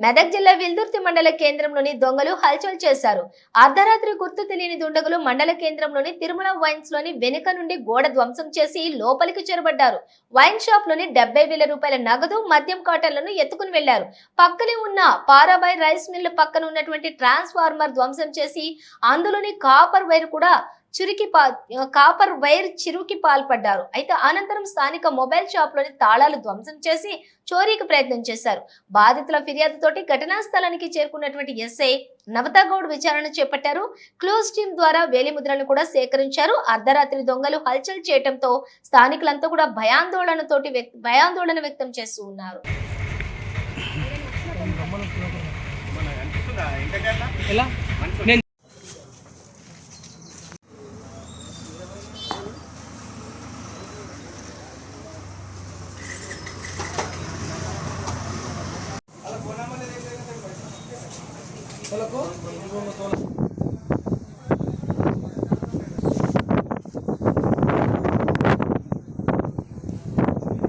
మెదక్ జిల్లా విల్దుర్తి మండల కేంద్రంలోని దొంగలు హల్చల్ చేశారు. అర్ధరాత్రి గుర్తు తెలియని దుండగులు మండల కేంద్రంలోని తిరుమల వైన్స్లోని వెనుక నుండి గోడ ధ్వంసం చేసి లోపలికి చొరబడ్డారు. వైన్ షాప్లోని డెబ్బై వేల రూపాయల నగదు మద్యం కాటన్లను ఎత్తుకుని వెళ్ళారు పక్కనే ఉన్న పారాబాయ్ రైస్ మిల్ పక్కన ఉన్నటువంటి ట్రాన్స్ఫార్మర్ ధ్వంసం చేసి అందులోని కాపర్ వైర్ కూడా చురికి పా కాపర్ వైర్ చిరుకి పాల్పడ్డారు. అయితే అనంతరం స్థానిక మొబైల్ షాప్లోని తాళాలు ధ్వంసం చేసి చోరీకి ప్రయత్నం చేశారు. బాధితుల ఫిర్యాదుతోటి ఘటనా స్థలానికి చేరుకున్నటువంటి ఎస్ఐ నవతాగౌడ్ విచారణ చేపట్టారు. క్లోజ్ టీం ద్వారా వేలిముద్రలను కూడా సేకరించారు. అర్ధరాత్రి దొంగలు హల్చల్ చేయడంతో స్థానికులంతా కూడా భయాందోళనతోటి భయాందోళన వ్యక్తం చేస్తూ ఉన్నారు. ఎలా? నేను వాళ్ళకు